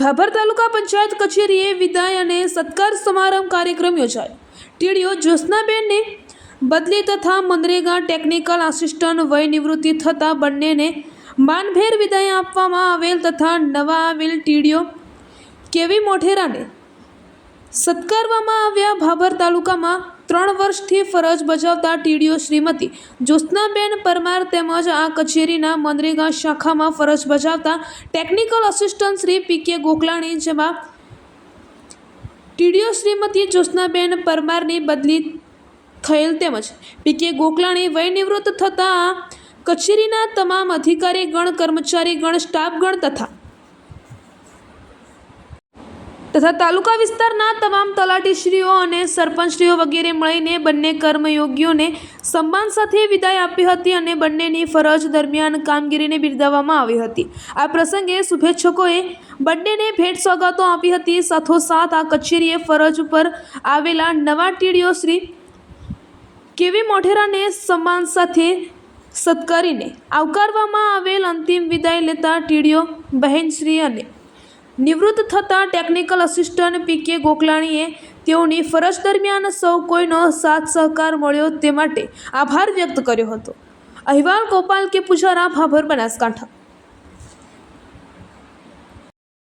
ભાભર તાલુકા પંચાયત કચેરીએ વિદાય અને સત્કાર સમારંભ કાર્યક્રમ યોજાયો. ટીડીઓ જ્યોત્સનાબેનને બદલી તથા મનરેગા ટેકનિકલ આસિસ્ટન્ટ વય નિવૃત્તિ થતાં બંનેને માનભેર વિદાય આપવામાં આવેલ તથા નવા આવેલ ટીડીઓ કેવી મોઢેરાને સત્કારવામાં આવ્યા ભાભર તાલુકામાં ત્રણ વર્ષથી ફરજ બજાવતા ટીડીઓ શ્રીમતી જ્યોત્સનાબેન પરમાર તેમજ આ કચેરીના મનરેગા શાખામાં ફરજ બજાવતા ટેકનિકલ અસિસ્ટન્ટ શ્રી પી કે ગોકલાણી જેમાં ટીડીઓ શ્રીમતી જ્યોત્સનાબેન પરમારની બદલી થયેલ તેમજ પી કે ગોકલાણી વયનિવૃત્ત થતાં કચેરીના તમામ અધિકારીગણ કર્મચારીગણ સ્ટાફગણ તથા તથા તાલુકા વિસ્તારના તમામ તલાટીશ્રીઓ અને સરપંચશ્રીઓ વગેરે મળીને બંને કર્મયોગીઓને સન્માન સાથે વિદાય આપી હતી અને બંનેની ફરજ દરમિયાન કામગીરીને બિરદાવવામાં આવી હતી. આ પ્રસંગે શુભેચ્છકોએ બંનેને ભેટ સોગાતો આપી હતી. સાથોસાથ આ કચેરીએ ફરજ ઉપર આવેલા નવા ટીડીઓ શ્રી કેવી મોઢેરાને સન્માન સાથે સત્કારીને આવકારવામાં આવેલ અંતિમ વિદાય લેતા ટીડીઓ બહેનશ્રી અને નિવૃત્ત થતાં ટેકનિકલ આસિસ્ટન્ટ પી કે ગોકલાણીએ તેઓની ફરજ દરમિયાન સૌ કોઈનો સાથ સહકાર મળ્યો તે માટે આભાર વ્યક્ત કર્યો હતો. અહેવાલ ગોપાલ કે પુજારા ભાભર બનાસકાંઠા.